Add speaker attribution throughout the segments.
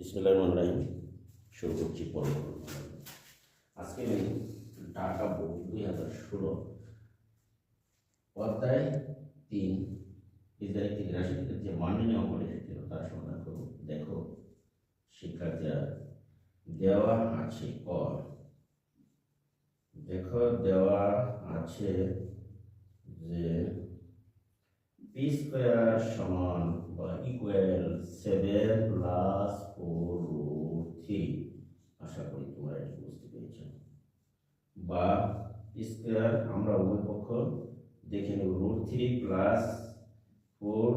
Speaker 1: বিসমুল্লাহ রহমান রাহিম শুরু করছি পর্ব। আজকে আমি ঢাকা বোর্ড দুই হাজার ষোলো অধ্যায় তিন ইসরায়েল তিন রাশি যে মাননীয় অঙ্কন এসেছিল তার সমাধান করব। দেখো, শিক্ষার্থীরা, দেওয়া আছে ক দেখো, দেওয়া আছে যে পি স্কোয়ার সমান বা equal seven plus four root three আশা করি তোমরা এটি বুঝতে পেরেছ। বা স্কোয়ার আমরা উভয় পক্ষ দেখে নেব root three plus four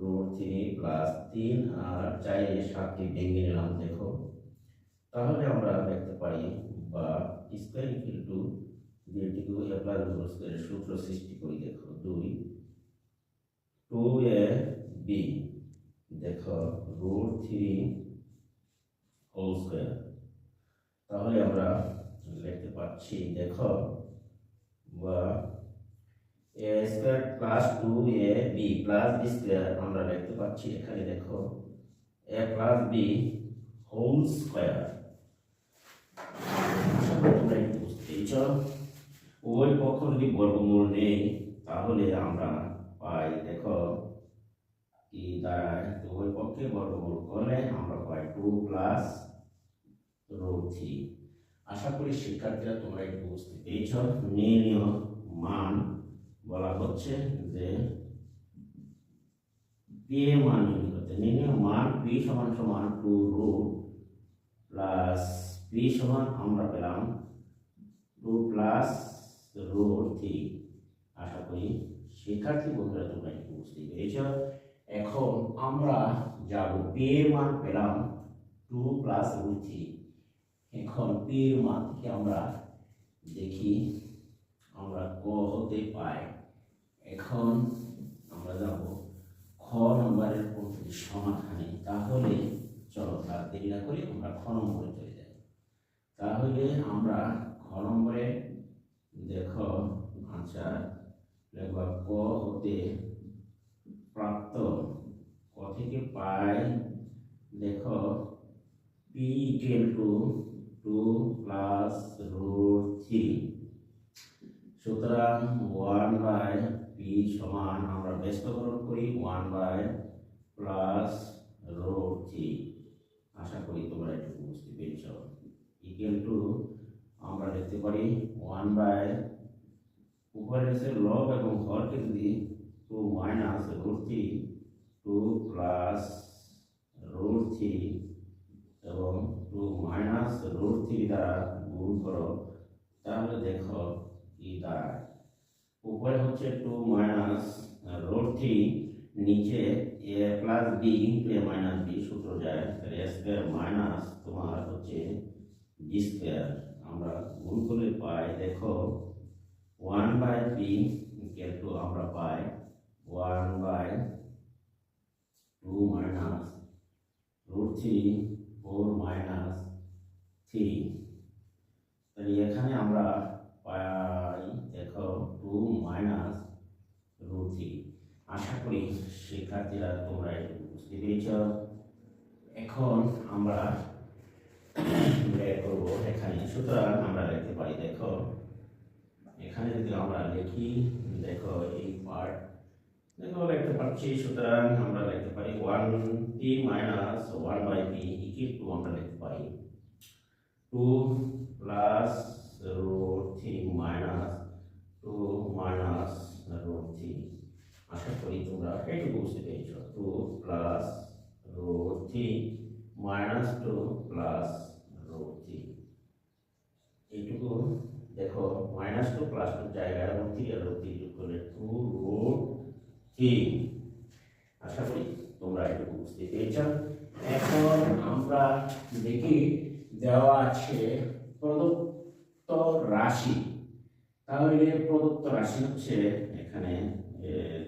Speaker 1: root three plus তিন আর চাইলে সাতটি ভেঙে নিলাম, দেখো। তাহলে আমরা দেখতে পারি বা স্কোয়ার ইকুয়াল টু দুইটিকে স্কোয়ারের সূত্র সৃষ্টি করি, দেখো, দুই। টু এ বি দেখো রুট থ্রি হোল স্কোয়ার তাহলে আমরা লিখতে পাচ্ছি দেখো, বা A square plus two A B plus B square আমরা লিখতে পাচ্ছি এখানে, দেখো A plus B whole square তোমরা একটু বুঝতে পেরেছ উভয় পক্ষ যদি বর্গমূল নেই, তাহলে আমরা পাই দেখো, কি দাঁড়ায় ওই পক্ষে বর্গমূল করলে আমরা পাই টু প্লাস রুট থ্রি আশা করি শিক্ষার্থীরা তোমরা একটু বুঝতে পেরেছ। নির্ণীয় মান বলা হচ্ছে যে পি মান নির্ণয় নির্ণীয় মান পি সমান সমান টু রুট প্লাস পি সমান আমরা পেলাম টু প্লাস রুট থ্রি। আশা করি শিক্ষার্থী বন্ধুরা, তোমরা একটু বুঝতে পেরেছ? এখন আমরা যাব পি এর মান পেলাম টু প্লাস রুট থ্রি এখন পি এর মান থেকে আমরা দেখি, আমরা ক হতে পাই। এখন আমরা যাব খ নম্বরের পদ্ধতি সমাধানে। তাহলে চলো তার দেরি না করে আমরা খ নম্বরে চলে যাই। তাহলে আমরা খ নম্বরে দেখো আচ্ছা লেখা ক হতে প্রাপ্ত ক থেকে পাই দেখো P equal to two plus root three সুতরাং ওয়ান বাই পি সমান আমরা ব্যস্তকরণ করি one by plus root three আশা করি তোমরা একটু বুঝতে পেরেছ। ইকুয়াল টু আমরা লিখতে পারি ওয়ান বাই এসে লব এবং হরকে যদি two minus root three two plus root three এবং টু মাইনাস রুট থ্রি দ্বারা গুণ করো তাহলে দেখো কি দাঁড়ায় উপরে হচ্ছে টু মাইনাস রুট থ্রি নিচে A plus B into A minus B সূত্র যায় তাহলে স্কোয়ার মাইনাস তোমার হচ্ছে বি স্কোয়ার আমরা গুণ করলে পাই দেখো one by P equal to আমরা পাই one by two minus root three four minus three তাহলে এখানে আমরা পাই, দেখো টু মাইনাস রুট থ্রি আশা করি শিক্ষার্থীরা তোমরা বুঝতে পেরেছ। এখন আমরা বের করব এখানে। সুতরাং আমরা লিখতে পারি, দেখো এখানে যদি আমরা লিখি দেখো এই পার্ট দেখো লিখতে পারছি সুতরাং আমরা লিখতে পারি one P minus one by P equal to আমরা লিখতে পারি two plus root three minus two minus root three আশা করি তোমরা এইটুকু বুঝতে পেরেছ two plus root three minus two plus root three এইটুকু দেখো মাইনাস টু প্লাস টু জায়গায় এবং থ্রি আর থ্রি যোগ করলে টু রুট থ্রি আশা করি তোমরা এটুকু বুঝতে পেরেছ। এখন আমরা দেখি দেওয়া আছে প্রদত্ত রাশি। তাহলে প্রদত্ত রাশি হচ্ছে এখানে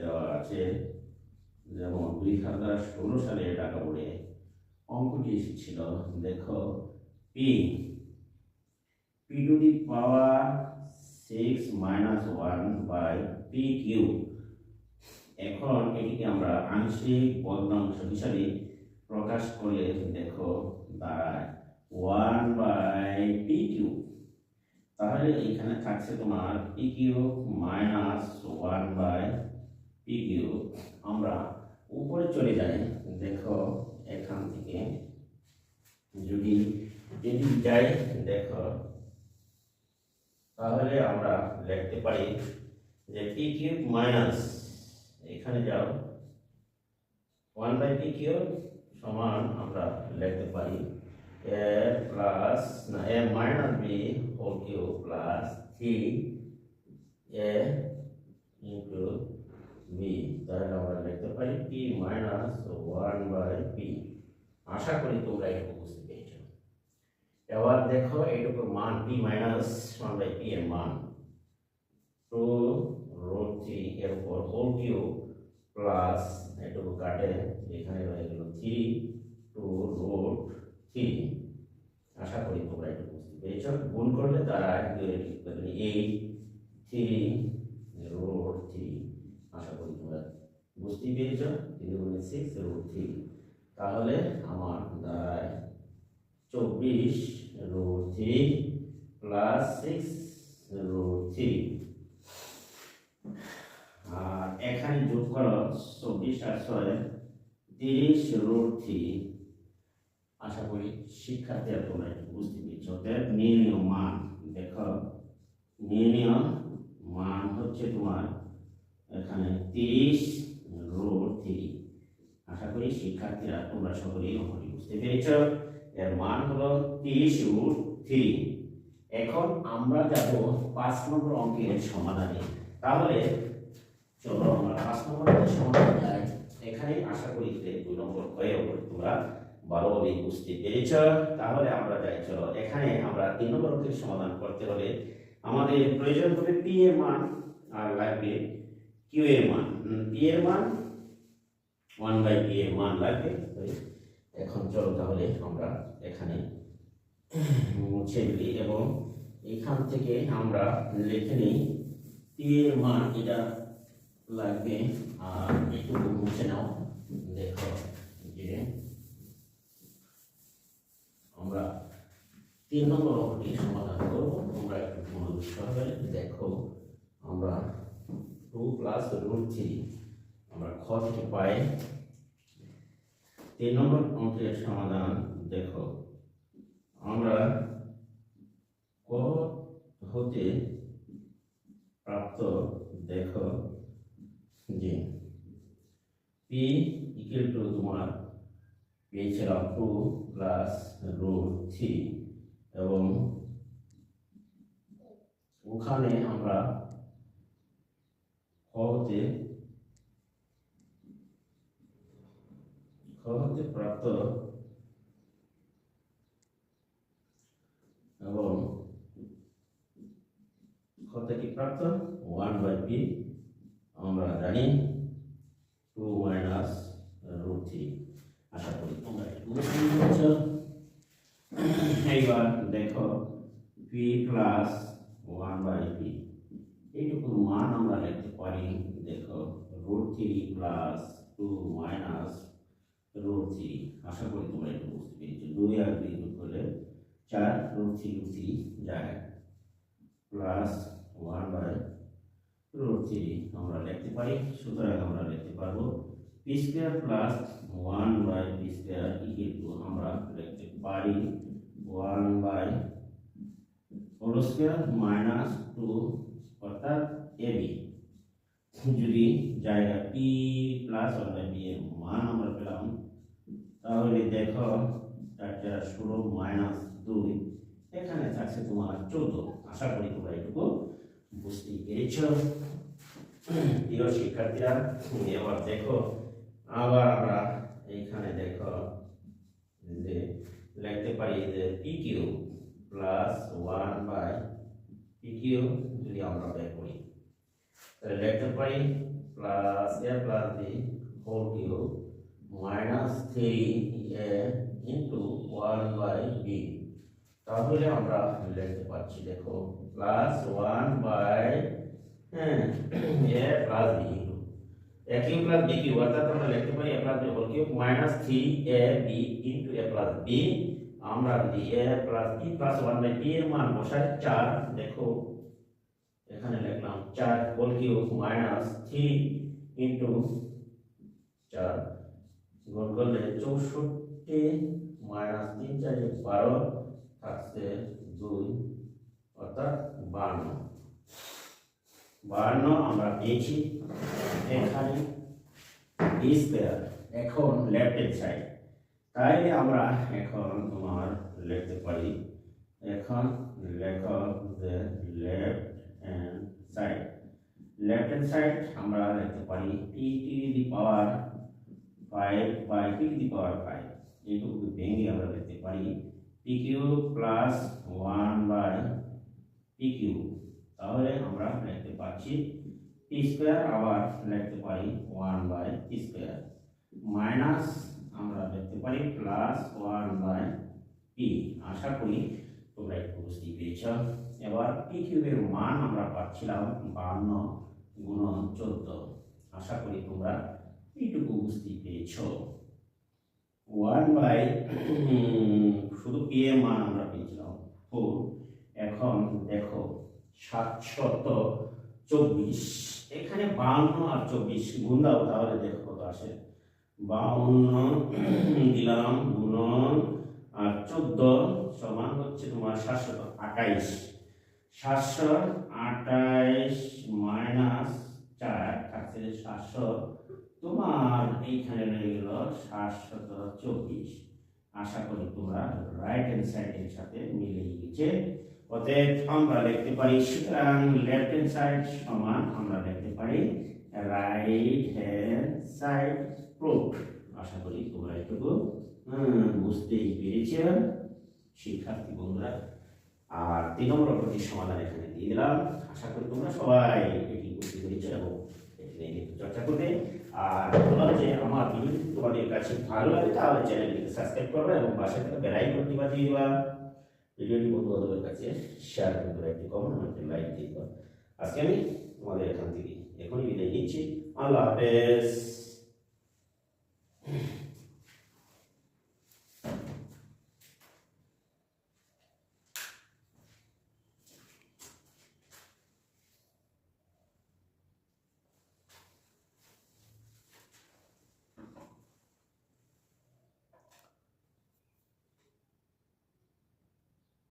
Speaker 1: দেওয়া আছে, যেমন দুই হাজার ষোলো সালে টাকা বোর্ডে অঙ্কটি এসেছিল। দেখো, P. P to the power six minus one by P Q এখন এটিকে আমরা আংশিক ভগ্নাংশ হিসাবে প্রকাশ করলে দেখো দাঁড়ায় ওয়ান বাই পি কিউ তাহলে এখানে থাকছে তোমার P Q minus one by P Q আমরা উপরে চলে যাই, দেখো এখান থেকে। যদি যদি যাই, দেখো তাহলে আমরা লিখতে পারি যে পি কিউব মাইনাস এখানে যাও ওয়ান বাই পি কিউব সমান আমরা লিখতে পারি এ প্লাস না A minus B whole cube plus three A into B তাহলে আমরা লিখতে পারি P minus one by P আশা করি তোমরা এটুকু বুঝতে পেরেছ এবার দেখো এইটুকুর মান P minus one by P এর মান। টু রোড থ্রি এর উপর হোল কিউব প্লাস এটুকু কাটে, এখানে রয়ে গেল থ্রি টু রোড থ্রি আশা করি তোমরা একটু বুঝতে পেরেছ। গুণ করলে তারা এইট থ্রি রোড থ্রি আশা করি তোমরা বুঝতে পেরেছ। সিক্স রোড থ্রি তাহলে আমার দাঁড়ায় চব্বিশ root three plus six root three আর এখানে যোগ করো চব্বিশ আর ছয়, তিরিশ রোড থ্রি আশা করি শিক্ষার্থীরা তোমরা বুঝতে পেরেছ। অতএব নির্ণীয় মান দেখো। নির্ণীয় মান হচ্ছে তোমার এখানে তিরিশ রোড থ্রি আশা করি শিক্ষার্থীরা তোমরা সকলেই বুঝতে পেরেছ। এর মান হলো তিরিশ রুট থ্রি এখন আমরা যাব পাঁচ নম্বর অঙ্কের সমাধানে। তাহলে চলো আমরা পাঁচ নম্বর অঙ্কের সমাধান যাই। এখানে আশা করি দুই নম্বর হয়ে তোমরা ভালোভাবে বুঝতে পেরেছ। তাহলে আমরা যাই, চলো। এখানে আমরা তিন নম্বর অঙ্কের সমাধান করতে হলে আমাদের প্রয়োজন হবে পি এর মান আর লাগবে কিউ এর মান। পি এর মান ওয়ান বাই পি এর মান লাগবে। এখন চলো তাহলে আমরা এখানে মুছে দিই এবং এখান থেকে আমরা লিখে নিই পি এর মান এটা লাগবে, আর একটু মুছে নাও। দেখো যে আমরা তিন নম্বর অঙ্কটি সমাধান করব। তোমরা একটু মনোযোগ সহকারে দেখো। আমরা টু প্লাস রুট থ্রি আমরা খ থেকে পাই। তিন নম্বর অঙ্কের সমাধান দেখো। আমরা ক হতে প্রাপ্ত দেখো যে পি ইকুয়াল টু তোমার পেয়েছিলাম টু প্লাস রুট থ্রি এবং ওখানে আমরা ক হতে খ হতে প্রাপ্ত এবং খ থেকে প্রাপ্ত ওয়ান বাই পি আমরা জানি টু মাইনাস রুট থ্রি আশা করি তোমরা একটু বুঝতে পেরেছ। এইবার দেখো P plus one by P এইটুকু মান আমরা লিখতে পারি, দেখো root three plus two minus root three আশা করি তোমরা একটু বুঝতে পেরেছ। দুই আর দুই যোগ করলে চার রুট থ্রি থ্রি যায় plus one by root three আমরা লিখতে পারি, সুতরাং আমরা লিখতে পারব P square plus one by P square equal to আমরা লিখতে পারি one by whole square minus two অর্থাৎ এ বি যদি জায়গা পি প্লাস ওয়ান বি এর মান আমরা পেলাম, তাহলে দেখো চারটা ষোলো মাইনাস দুই, এখানে থাকছে তোমার চোদ্দ। আশা করি তোমরা এটুকু বুঝতে পেরেছ। প্রিয় শিক্ষার্থীরা এবার দেখো, আবার আমরা এইখানে দেখো যে লিখতে পারি যে P cube plus one by P cube যদি আমরা বের করি। তাহলে লিখতে পারি plus A plus B whole cube minus three A into one by B তাহলে আমরা লিখতে পারছি দেখো প্লাস ওয়ান বাই হ্যাঁ A plus B into A cube plus B cube অর্থাৎ আমরা লিখতে পারি A plus B whole cube minus three A B into A plus B আমরা যদি A plus B plus one by B এর মান বসাই, চার, দেখো এখানে লিখলাম চার whole cube minus three into চার। গুণ করলে চৌষট্টি মাইনাস তিন চারে বারো থাকছে দুই অর্থাৎ বান্ন। বান্ন আমরা পেয়েছি এখানে স্কোয়ার এখন লেফট হ্যান্ড সাইড তাই আমরা এখন তোমার লিখতে পারি। এখন লেখ যে left side left hand side আমরা লিখতে পারি P to the power five by P the power five এইটুকু ভেঙে আমরা লিখতে পারি P Q plus one by P Q তাহলে আমরা লিখতে পারছি পি স্কোয়ার আবার লিখতে পারি one by P square minus আমরা লিখতে পারি প্লাস ওয়ান বাই পি আশা করি তোমরা একটু বুঝতে পেরেছ এবার পি কিউবের মান আমরা পাচ্ছিলাম বান্ন গুণ চোদ্দ। আশা করি তোমরা এইটুকু বুঝতে পেরেছ। ওয়ান বাই শুধু পি এর মান আমরা পেয়েছিলাম ফোর। এখন দেখো, সাতশত চব্বিশ। এখানে বাউন্ন আর চব্বিশ গুণ দাও, তাহলে দেখো কত আসে। বাউন্ন দিলাম গুণন আর চোদ্দ সমান হচ্ছে তোমার সাতশত আঠাইশ সাতশো আঠাইশ মাইনাস চার থাকছে সাতশো তোমার এইখানে রয়ে গেল সাতশত চব্বিশ। আশা করি তোমরা রাইট হ্যান্ড সাইডের সাথে মিলে গেছে। অতএব আমরা লিখতে পারি, সুতরাং লেফট হ্যান্ড সাইড সমান আমরা লিখতে পারি রাইট হ্যান্ড সাইড প্রুফ আশা করি তোমরা এটুকু বুঝতেই পেরেছ। শিক্ষার্থী বন্ধুরা আর তিন নম্বর প্রতি সমাধান এখানে দিয়ে দিলাম। আশা করি তোমরা সবাই এটি বুঝতে পেরেছ এবং চর্চা করবে। আর বললাম যে আমার ভিডিও তোমাদের কাছে ভালো লাগে, তাহলে চ্যানেলটিকে সাবস্ক্রাইব করবে এবং পাশে থাকা বেল আইকনটি বাজিয়ে দিবা। ভিডিওটি বন্ধু বান্ধবের কাছে শেয়ার করে দেবে, একটি কমেন্ট একটি লাইক দিয়ে দিবা। আজকে আমি তোমাদের এখান থেকে এখনই বিদায় নিচ্ছি। আল্লাহ হাফেজ।